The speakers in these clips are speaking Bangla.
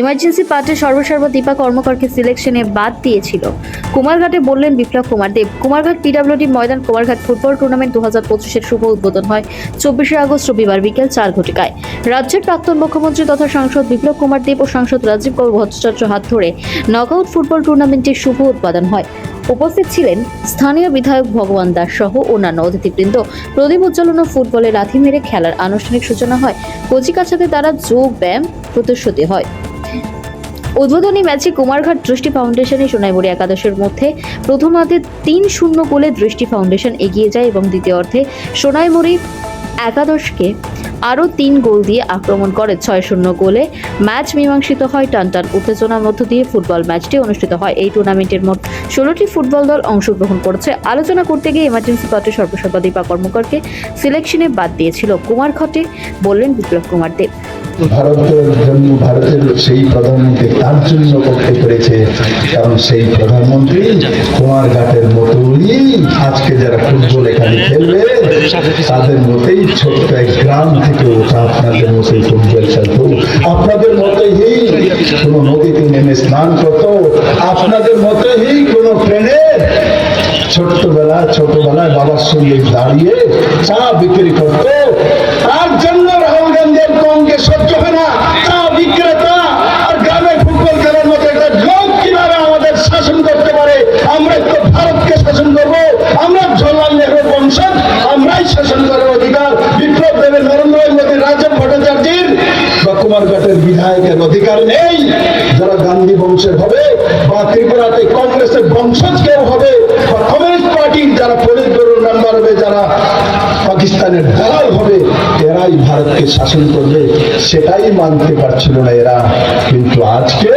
ইমার্জেন্সি পার্টির সর্বসর্ব দীপা কর্মকরকে সিলেকশনে বাদ দিয়েছিল। কুমারঘাটে বললেন বিপ্লব কুমার দেব। কুমারঘাট পিডাব্লিউডি ময়দান, কুমারঘাট ফুটবল টুর্নামেন্ট দু হাজার পঁচিশের শুভ উদ্বোধন হয় চব্বিশে আগস্ট রবিবার বিকেল চার ঘটিকায়। রাজ্যের প্রাক্তন মুখ্যমন্ত্রী তথা সাংসদ বিপ্লব কুমার দেব ও সাংসদ রাজীব কৌর ভট্টাচার্য হাত ধরে নকআউট ফুটবল টুর্নামেন্টের শুভ উদ্বোধন হয়। উপস্থিত ছিলেন স্থানীয় বিধায়ক ভগবান দাস সহ অন্যান্য অতিথিবৃন্দ। প্রদীপ উজ্জ্বলন ও ফুটবলে লাথি মেরে খেলার আনুষ্ঠানিক সূচনা হয়। কচিকাছাদের দ্বারা যোগ ব্যায়াম প্রতিশ্রুতি হয়। উদ্বোধনী ম্যাচে কুমারঘাট দৃষ্টি ফাউন্ডেশনে সোনাইমুড়ি একাদশের মধ্যে প্রথম অর্ধে তিন শূন্য গোলে দৃষ্টি ফাউন্ডেশন এগিয়ে যায় এবং দ্বিতীয় অর্ধে সোনাইমুড়ি একাদশকে আরও তিন গোল দিয়ে আক্রমণ করে ছয় শূন্য গোলে। ম্যাচ মীমাংসিত হয় টানটান। উত্তেজনার মধ্য দিয়ে ফুটবল ম্যাচটি অনুষ্ঠিত হয়। এই টুর্নামেন্টের মোট ষোলোটি ফুটবল দল অংশগ্রহণ করেছে। আলোচনা করতে গিয়ে ইমার্জেন্সি পার্টির সর্বসর্বা দীপা কর্মকরকে সিলেকশনে বাদ দিয়েছিল কুমারঘাটে বললেন বিপ্লব কুমার দেব। ভারতের জন্য ভারতের সেই প্রধানমন্ত্রী তার জন্য করতে পেরেছে। কারণ সেই প্রধানমন্ত্রী কুমারঘাটের মতোই আজকে যারা ফুটবল এখানে খেলবে, তাদের মতেই ছোট্ট এক গ্রাম থেকে ওঠা আপনাদের মতোই টুঙ্গেল খেলতো আপনাদের মতোই কোনো নদীতে নেমে স্নান করতো? আপনাদের মতোই কোনো ট্রেনে ছোট্টবেলা, ছোটবেলায় বাবার সঙ্গে দাঁড়িয়ে চা বিক্রি করতো? তার জন্য রাহুল গান্ধীর কমকে সহ্য হয় না। অধিকার নেই। যারা গান্ধী বংশের হবে বা ত্রিপুরাতে কংগ্রেসের বংশজ কেউ হবে বা কমিউনিস্ট পার্টির যারা পলিট ব্যুরোর মেম্বার হবে, যারা পাকিস্তানের দালাল হবে, এরাই ভারতকে শাসন করবে। সেটাই মানতে পারছিল না এরা। কিন্তু আজকে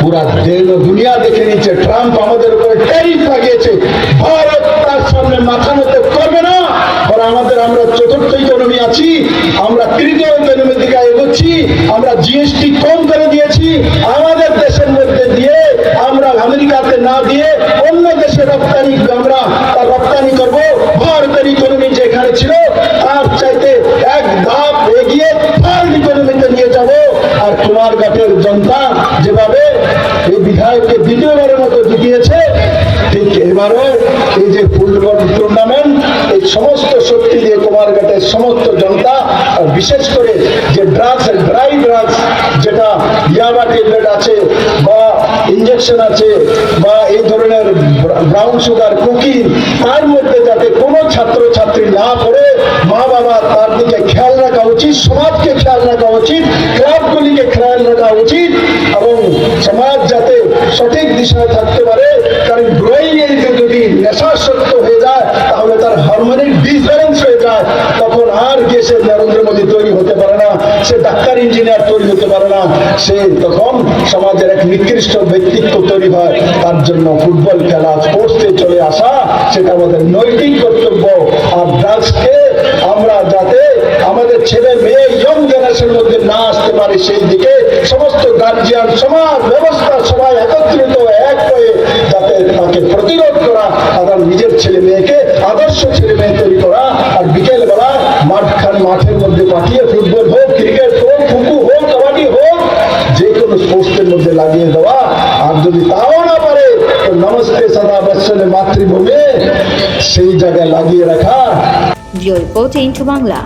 পুরা দেশ দুনিয়া দেখে নিচ্ছে ট্রাম্প আমাদের উপরে ট্যারিফ লাগিয়েছে। ভারত তার সামনে মাথা নত করবে না। আমাদের আমরা চতুর্থ ইকোনমি আছি, আমরা তৃতীয় ইকোনমির দিকে এগোচ্ছি আমরা জিএসটি কম করে দিয়েছি, আমাদের দেশের মধ্যে দিয়ে আমরা আমেরিকাতে না দিয়ে অন্য দেশে রপ্তানি আমরা রপ্তানি করব। ভারতের ইকোনমি যেখানে ছিল, তার চাইতে এক ধাপ এগিয়ে থার্ড ইকোনমিতে নিয়ে যাব। আর কুমারঘাটের জনতা যেভাবে এই বিধায়ককে দ্বিতীয়বারের মতো জিতিয়েছে, ঠিক এবারও এই যে ফুটবল টুর্নামেন্ট এই সমস্ত শক্তি দিয়ে কুমারঘাটের সমস্ত আর বিশেষ করে যে ড্রাগস ড্রাই ড্রাগস যেটা ইয়াবা ট্যাবলেট আছে বা ইঞ্জেকশন আছে বা এই ধরনের ব্রাউন সুগার কুকি তার মধ্যে যাতে কোনো ছাত্র ছাত্রী না পড়ে, মা বাবা তার দিকে খেয়াল রাখা উচিত, সমাজকে খেয়াল রাখা উচিত, ক্লাবগুলিকে খেয়াল রাখা উচিত, এবং সমাজ যাতে সঠিক দিশায় থাকতে পারে, কারণ গ্রোয়িং যদি নেশাসক্ত হয়ে যায়, তাহলে তার হারমোনিক ডিসব্যালেন্স হয়ে যায় আর গিয়ে সে নরেন্দ্র মোদী তৈরি হতে পারে না, সে ডাক্তার, ইঞ্জিনিয়ার তৈরি হতে পারে না, সে তখন সমাজের এক নিকৃষ্ট ব্যক্তিত্ব তৈরি হয়। তার জন্য ফুটবল খেলা, স্পোর্টসে চলে আসা, সেটা আমাদের নৈতিক কর্তব্য। আর ড্রাগসকে আমরা যাতে আমাদের ছেলে মেয়ে ইয়ং জেনারেশনের মধ্যে না আসতে পারে, সেই দিকে সমস্ত গার্জিয়ান সমাজ, ব্যবস্থা, সবাই একত্রিত, এক হয়ে যাতে তাকে প্রতিরোধ করা আর নিজের ছেলে মেয়েকে, আদর্শ ছেলে মেয়ে তৈরি করা, আর বিকেল মাঠখান মাঠের মধ্যে পাঠিয়ে ফুটবল হোক, ক্রিকেট হোক ফুকু হোক, কাবাডি হোক যে কোনো স্পোর্টসের মধ্যে লাগিয়ে দেওয়া। আর যদি তাও না পারে, তো নমস্তে সদা বৎসলে মাতৃভূমি, সেই জায়গায় লাগিয়ে রাখা। রিপোর্ট বাংলা